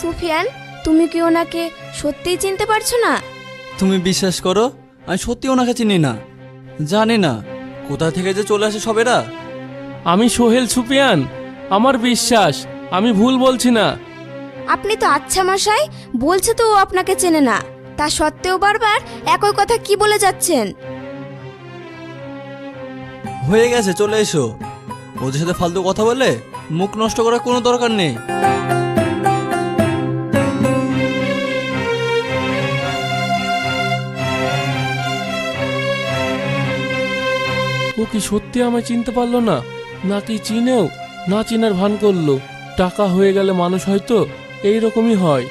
সুফিয়ান তুমি কি ওনাকে সত্যিই চিনতে পারছ না? তুমি বিশ্বাস করো আমি সত্যি ওনাকে চিনি না। জানি না কোথা থেকে যে চলে আসে সবেরা? আমি সোহেল সুপিয়ান আমার বিশ্বাস আমি ভুল বলছি না। আপনি তো আচ্ছা মশাই বলছে তো ও আপনাকে চেনে না। তা সত্ত্বেও বারবার একই কথা কি বলে যাচ্ছেন? হয়ে গেছে চলে এসো। ওদের সাথে ফালতু কথা বলে মুখ নষ্ট করার কোনো দরকার নেই। কি সত্যি আমায় চিনতে পারল না? নাকি চিনেও? না চিনার ভান করল। টাকা হয়ে গেলে মানুষ হয়তো এই রকমই হয়।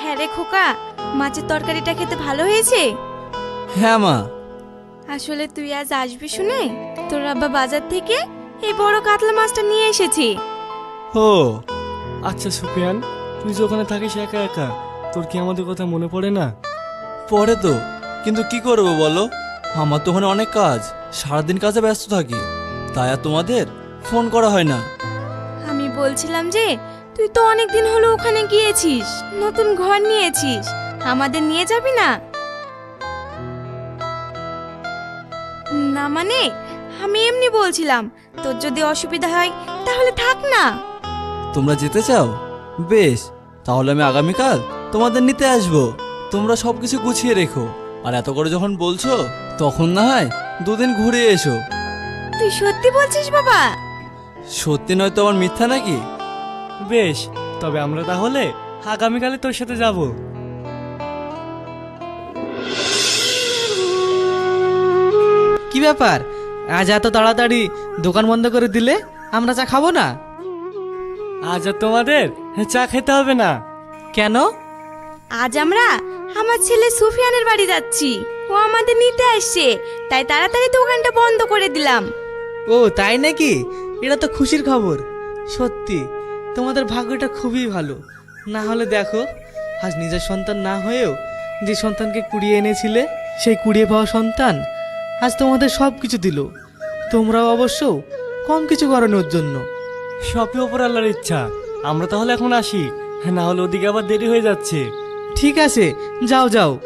হ্যাঁ রে খোকা মাছের তরকারিটা খেতে ভালো হয়েছে? হ্যাঁ মা। আসলে তুই আজ আসবি শুনে? তোর আব্বা বাজার থেকে এই বড় কাতলা মাছটা নিয়ে এসেছি। ও। আচ্ছা সুফিয়ান তুই যে ওখানে থাকিস একা একা তোর কি আমাদের কথা মনে পড়ে না? পরে তো কিন্তু কি করব বলো? আমার তো ওখানে অনেক কাজ সারাদিন কাজে ব্যস্ত থাকি তাই আর তোমাদের ফোন করা হয় না। আমি বলছিলাম যে তুই তো অনেক দিন হলো ওখানে গিয়েছিস নতুন ঘর নিয়েছিস আমাদের নিয়ে যাবি না? না মানে আমি এমনি বলছিলাম তোর যদি অসুবিধা হয় তাহলে থাক না। তোমরা যেতে চাও? বেশ তাহলে আমি আগামীকাল তোমাদের নিতে আসব। তোমরা সব কিছু গুছিয়ে রেখো। আর এত করে যখন বলছো তখন না হয় দুদিন ঘুরে এসো। তুই সত্যি বলছিস বাবা? সত্যি নয় তো আমার মিথ্যা নাকি? বেশ তবে আমরা তাহলে আগামীকালে তোর সাথে যাব। কি ব্যাপার? আজ এত তাড়াতাড়ি দোকান বন্ধ করে দিলে আমরা চা খাব না? আজ আর তোমাদের চা খেতে হবে না। কেন? আজ আমরা আমার ছেলে সুফিয়ানের বাড়ি যাচ্ছি। ও আমাদের নিতে আসছে তাই তাড়াতাড়ি দোকানটা বন্ধ করে দিলাম। ও তাই নাকি? এটা তো খুশির খবর। সত্যি তোমাদের ভাগ্যটা খুবই ভালো। না হলে দেখো আজ নিজের সন্তান না হয়েও যে সন্তানকে কুড়িয়ে এনেছিলে সেই কুড়িয়ে পাওয়া সন্তান আজ তোমাদের সব কিছু দিল। তোমরাও অবশ্য কম কিছু করানোর জন্য। সবই ওপর আল্লাহর ইচ্ছা। আমরা তাহলে এখন আসি। না হলে ওদিকে আবার দেরি হয়ে যাচ্ছে। ঠিক আছে যাও যাও।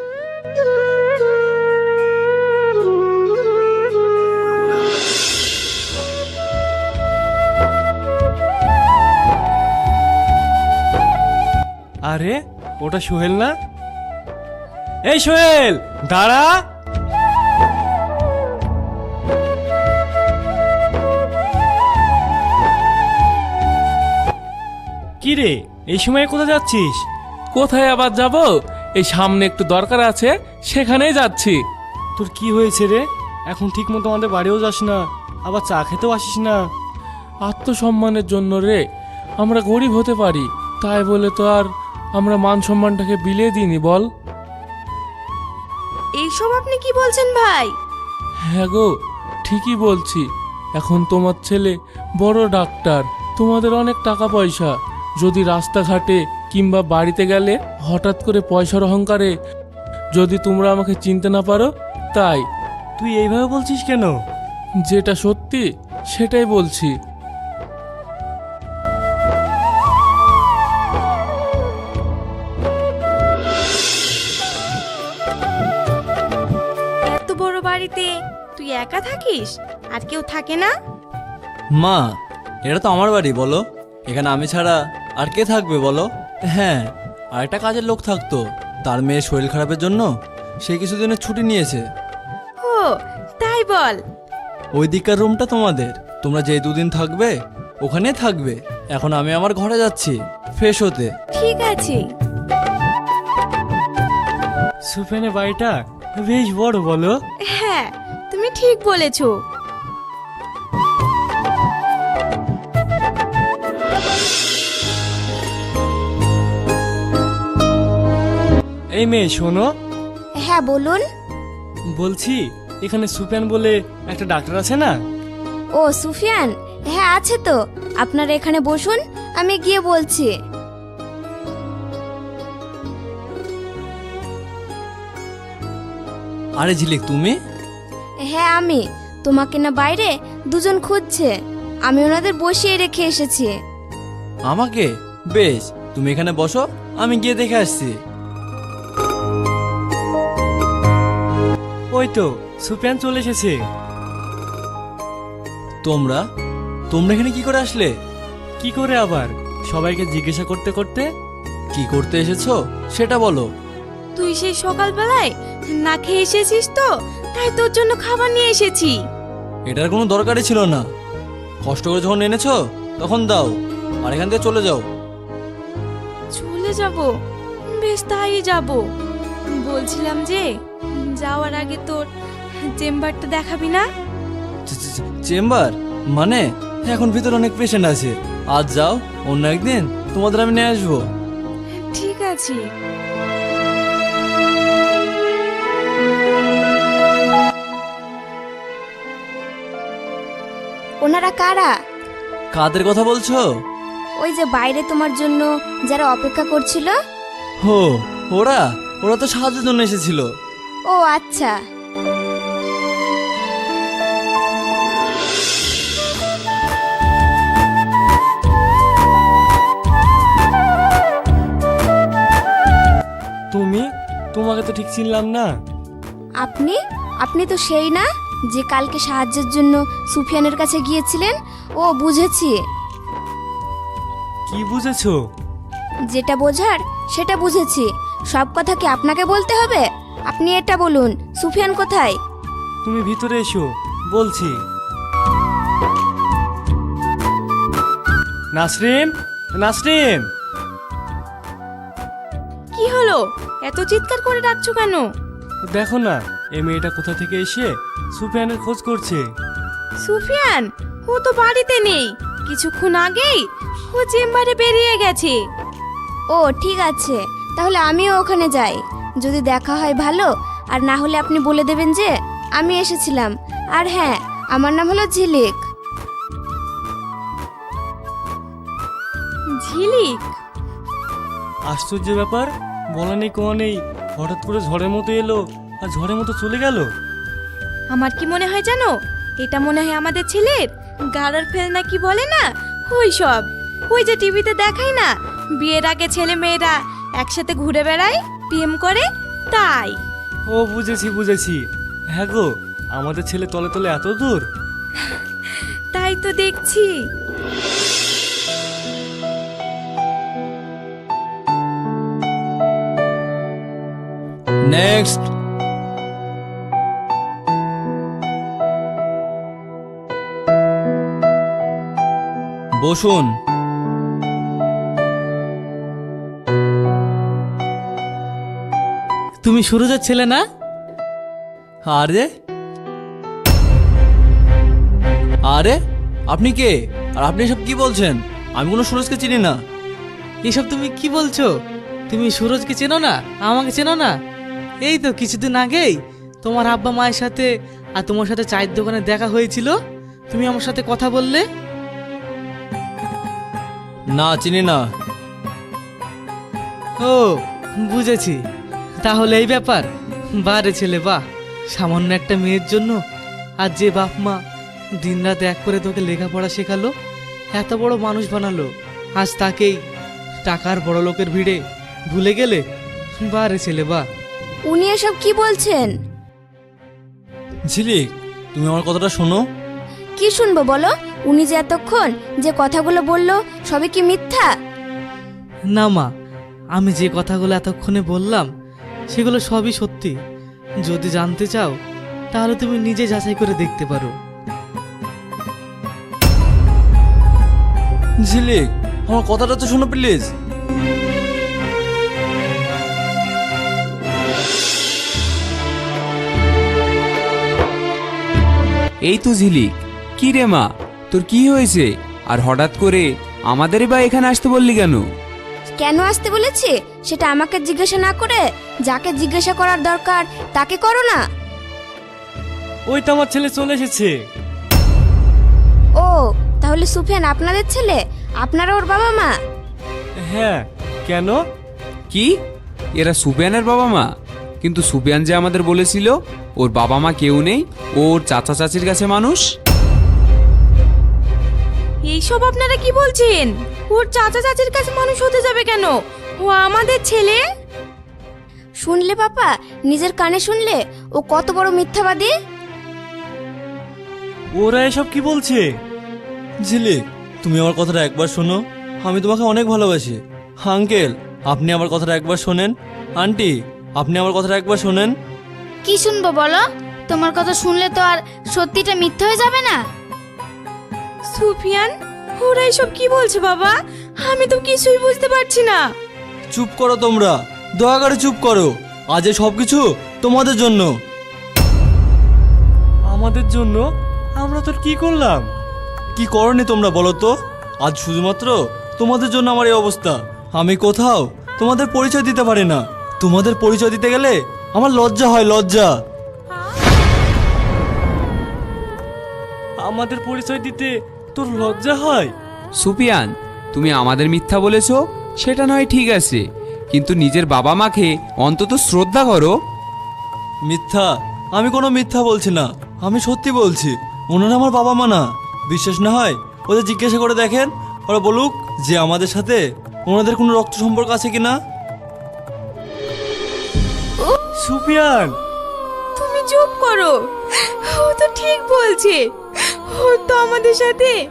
আরে ওটা সোহেল না? এই সোহেল দাঁড়া। কি রে এই সময় কোথায় যাচ্ছিস? কোথায় আবার যাব? এই সামনে একটু দরকার আছে সেখানেই যাচ্ছি। তোর কি হয়েছে রে? এখন ঠিক মতো আমাদের বাড়িও যাস না আবার চা খেতেও আসিস না। আত্মসম্মানের জন্য রে আমরা গরিব হতে পারি তাই বলে তো আর আমরা মান সম্মানটাকে বিলিয়ে দিইনি বল। এইসব আপনি কি বলছেন ভাই? হ্যাঁ গো ঠিকই বলছি। এখন তোমার ছেলে বড় ডাক্তার তোমাদের অনেক টাকা পয়সা। যদি রাস্তাঘাটে কিংবা বাড়িতে গেলে হঠাৎ করে পয়সার অহংকারে যদি তোমরা আমাকে চিনতে না পারো তাই। তুই এইভাবে বলছিস কেন? যেটা সত্যি সেটাই বলছি। এত বড় বাড়িতে তুই একা থাকিস? আর কেউ থাকে না? মা এটা তো আমার বাড়ি বলো। এখানে আমি ছাড়া আর কে থাকবে বলো? হ্যাঁ আর একটা কাজের লোক থাকতো। তার মেয়ের শরীর খারাপের জন্য সে কিছুদিনের ছুটি নিয়েছে। ও তাই বল। ওই দিককার রুমটা তোমাদের। তোমরা যে দুদিন থাকবে ওখানে থাকবে। এখন আমি আমার ঘরে যাচ্ছি ফ্রেশ হতে। ঠিক আছে। সুফেনের বাড়িটা বেশ বড় বলো। হ্যাঁ তুমি ঠিক বলেছ। এই মেয়ে শোনো। হ্যাঁ বলুন। বলছি এখানে সুপেন বলে একটা ডাক্তার আছে না? ও সুফিয়ান? হ্যাঁ আছে তো। আপনারা এখানে বসুন আমি গিয়ে বলছি। আরে ঝিলিক তুমি? হ্যাঁ আমি। তোমাকে না বাইরে দুজন খুঁজছে। আমি ওনাদের বসিয়ে রেখে এসেছি। আমাকে? বেশ তুমি এখানে বসো আমি গিয়ে দেখে আসছি। ওই তো সুপিয়ান চলে এসেছে। তোমরা? তোমরা এখানে কি করে আসলে? কি করে আবার? সবাইকে জিজ্ঞাসা করতে করতে? কি করতে এসেছ? সেটা বলো। তুই সেই সকালবেলায় না খেয়ে এসেছিস তো? তাই তোর জন্য খাবার নিয়ে এসেছি। এটার কোনো দরকারই ছিল না। কষ্ট করে যখন এনেছো তখন দাও। আর এখান থেকে চলে যাও। চলে যাব? বেশ তাই যাব। বলছিলাম যে যাওয়ার আগে তোর চেম্বারটা দেখাবি না? চেম্বার? মানে? এখন ভিতরে অনেক পেশেন্ট আছে। আজ যাও অন্য একদিন তোমাদের আমি নিয়ে আসব। ঠিক আছে। ওনারা কারা? কাদের কথা বলছো? ওই যে বাইরে তোমার জন্য যারা অপেক্ষা করছিল? হো ওরা? ওরা তো সাহায্যের জন্য এসেছিল। ও আচ্ছা। তুমি? তোমাকে তো ঠিক চিনলাম না। আপনি? আপনি তো সেই না যে কালকে সাহায্যের জন্য সুফিয়ানের কাছে গিয়েছিলেন? ও বুঝেছি। কি বুঝেছ? যেটা বোঝার সেটা বুঝেছি। সব কথা কি আপনাকে বলতে হবে? আপনি এটা বলুন সুফিয়ান কোথায়? তুমি ভিতরে এসো বলছি। নাসরিন নাসরিন। কি হলো? এত চিৎকার করে ডাকছো কেন? দেখো না এই মেয়েটা কোথা থেকে এসে সুফিয়ানের খোঁজ করছে। সুফিয়ান ও তো বাড়িতে নেই। কিছুক্ষণ আগেই ও চেম্বারে বেরিয়ে গেছে। ও ঠিক আছে। তাহলে আমিও ওখানে যাই। যদি দেখা হয় ভালো আর না হলে আপনি বলে দেবেন যে আমি এসেছিলাম। আর হ্যাঁ আমার নাম হলো ঝিলিক। ঝিলিক? আশ্চর্য ব্যাপার বলা নেই কোয়া নেই হঠাৎ করে ঝড়ের মতো এলো আর ঝড়ের মতো চলে গেল। আমার কি মনে হয় জানো? এটা মনে হয় আমাদের ছেলের? গাড়ার ফেল না কি বলে না? ওই সব। ওই যে টিভিতে দেখায় না বিয়ের আগে ছেলে মেয়েরা একসাথে ঘুরে বেড়ায়? প্রেম করে তাই। ও বুঝেছি বুঝেছি। হ্যাঁ গো আমাদের ছেলে তলে তলে এত দূর। তাই তো দেখছি। নেক্সট বসুন। তুমি সুরজের ছেলে না? আরে আরে আপনি কে? আর আপনি এসব কি বলছেন? আমি কোনো সুরজকে চিনি না। এসব তুমি কি বলছো? তুমি সুরজকে চেনো না? আমাকে চেনো না? এই তো কিছুদিন আগেই তোমার আব্বা মায়ের সাথে আর তোমার সাথে চায়ের দোকানে দেখা হয়েছিল। তুমি আমার সাথে কথা বললে? না, চিনি না। ও, বুঝেছি। তাহলে এই ব্যাপার। বারে ছেলে বাহ। সামান্য একটা মেয়ের জন্য আর যে বাপ মা দিন রাত এক করে তোকে লেখাপড়া শেখালো এত বড় মানুষ বানালো আজ তাকেই টাকার বড় লোকের ভিড়ে ভুলে গেলে? বারে ছেলে বা উনি এসব কি বলছেন? ঝিলিক তুমি আমার কথাটা শোনো। কি শুনব বলো? উনি যে এতক্ষণ যে কথাগুলো বলল সবই কি মিথ্যা? না মা আমি যে কথাগুলো এতক্ষণে বললাম সেগুলো সবই সত্যি। যদি জানতে চাও তাহলে তুমি নিজে যাচাই করে দেখতে পারো। ঝিলিক আমার কথাটা তো শোনো প্লিজ। এই তো ঝিলিক কি রে মা? তোর কি হয়েছে? আর হঠাৎ করে আমাদেরই বা এখানে আসতে বললি কেন? কেন আসতে বলেছি? সেটা আমাকে জিজ্ঞাসা না করে যাকে জিজ্ঞাসা করার দরকার তাকে করো না। ওই তো আমার ছেলে চলে এসেছে। ও তাহলে সুফিয়ান আপনাদের ছেলে? আপনারা ওর বাবা মা? হ্যাঁ কেন? কি? এরা সুফিয়ানের বাবা মা? কিন্তু সুফিয়ান যে আমাদের বলেছিল ওর বাবা মা কেউ নেই ওর চাচা চাচির কাছে মানুষ? এইসব আপনারা কি বলছেন? ওর চাচা চাচির কাছে মানুষ হতে যাবে কেন? ও আমাদের ছেলে? শুনলে পাপা নিজের কানে শুনলে? ও কত বড় মিথ্যাবাদী? ওরা এসব কি বলছে? ঝিলিক তুমি আমার কথাটা একবার শোনো। আমি তোমাকে অনেক ভালোবাসি। আঙ্কেল আপনি আমার কথাটা একবার শোনেন। আন্টি আপনি আমার কথাটা একবার শোনেন। কি শুনব বলো? তোমার কথা শুনলে তো আর সত্যিটা মিথ্যা হয়ে যাবে না। সুফিয়ান ওরা এসব কি বলছে বাবা? আমি তো কিছুই বুঝতে পারছি না। চুপ করো তোমরা। দয়া করে চুপ করো। আজ সব কিছু তোমাদের জন্য। আমাদের জন্য? আমরা তোর কি করলাম? কি করনি তোমরা বলো তো? আজ শুধুমাত্র তোমাদের জন্য আমার এই অবস্থা। আমি কোথাও তোমাদের পরিচয় দিতে পারি না। তোমাদের পরিচয় দিতে গেলে আমার লজ্জা হয় লজ্জা। আমাদের পরিচয় দিতে তোর লজ্জা হয়? সুপিয়ান তুমি আমাদের মিথ্যা বলেছ সেটা নয় ঠিক আছে। কিন্তু নিজের বাবা মাকে অন্তত শ্রদ্ধা করো। মিথ্যা। আমি কোনো মিথ্যা বলছি না। আমি সত্যি বলছি। ওনারা আমার বাবা মা না। বিশ্বাস না হয় ওদের জিজ্ঞাসা করে দেখেন। ওরা বলুক যে আমাদের সাথে ওনাদের কোনো রক্ত সম্পর্ক আছে কিনা। সুপিয়ান তুমি চুপ করো। ও তো ঠিক বলছে। ও তো আমাদের সাথে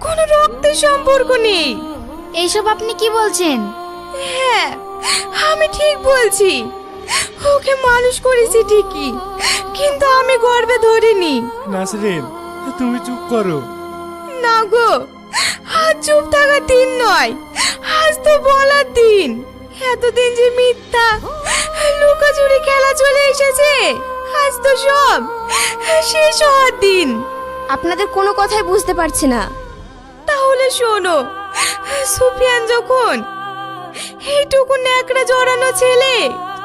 কোনো রক্তের সম্পর্ক নেই। এইসব আপনি কি বলছেন? আমি ঠিক বলছি। ওকে মানুষ করেছি ঠিকই কিন্তু আমি গর্বে ধরিনি। নাসরিন তুমি চুপ করো। না গো আজ চুপ থাকার দিন নয় আজ তো বলার দিন। এতদিন যে মিথ্যা লুকাচুরি খেলা চলে এসেছে আজ তো সব শেষ হওয়ার দিন। আপনাদের কোনো কথাই বুঝতে পারছি না। তাহলে শোনো সুফিয়ান যখন এইটুকু ন্যাকড়া জড়ানো ছেলে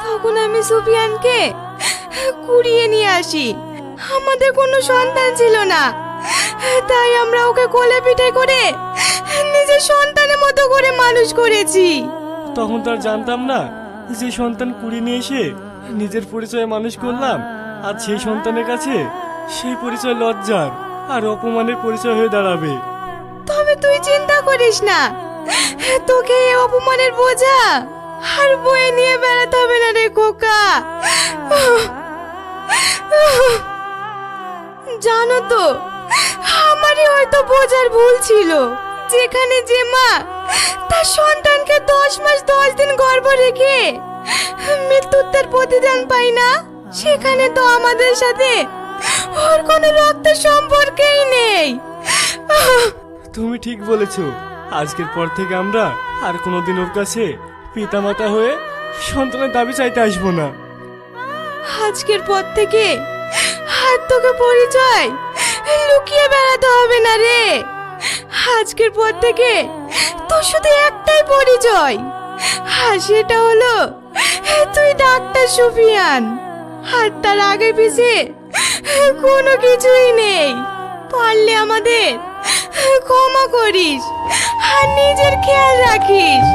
তখন আমি সুফিয়ানকে কুড়িয়ে নিয়ে আসি। আমাদের কোনো সন্তান ছিল না। তাই আমরা ওকে কোলে পিঠে করে নিজের সন্তানের মতো করে মানুষ করেছি। তখন তো আর জানতাম না যে সন্তান কুড়ি নিয়ে এসে নিজের পরিচয়ে মানুষ করলাম আর সেই সন্তানের কাছে সেই পরিচয় লজ্জার আর অপমানের পরিচয় হয়ে দাঁড়াবে। তবে তুই চিন্তা করিস না। তোকে এই অপমানের বোঝা আর বয়ে নিয়ে বেড়াতে হবে না রে খোকা। জানো তো, আমারই হয়তো বোঝার ভুল ছিল। যেখানে যে মা, তার সন্তানকে দশ মাস দশ দিন গর্ভ রেখে মৃত্যুত্বের প্রতিদান পাই না, সেখানে তো আমাদের সাথে ওর কোনো রক্তের সম্পর্কেই নেই। তুমি ঠিক বলেছ। আজকের পর থেকে আমরা আর কোনোদিন ওর কাছে পিতামাতা হয়ে সন্তানের দাবি চাইতে আসব না। আজকের পর থেকে হাত তোকে পরিচয় লুকিয়ে বেড়াতে হবে না রে। আজকের পর থেকে তোর শুধু একটাই পরিচয়, আর সেটা হলো তুই ডাক্তার সুফিয়ান, আর তার আগে পিছে কোনো কিছুই নেই। পারলে আমাদের ক্ষমা করিস আর নিজের খেয়াল রাখিস।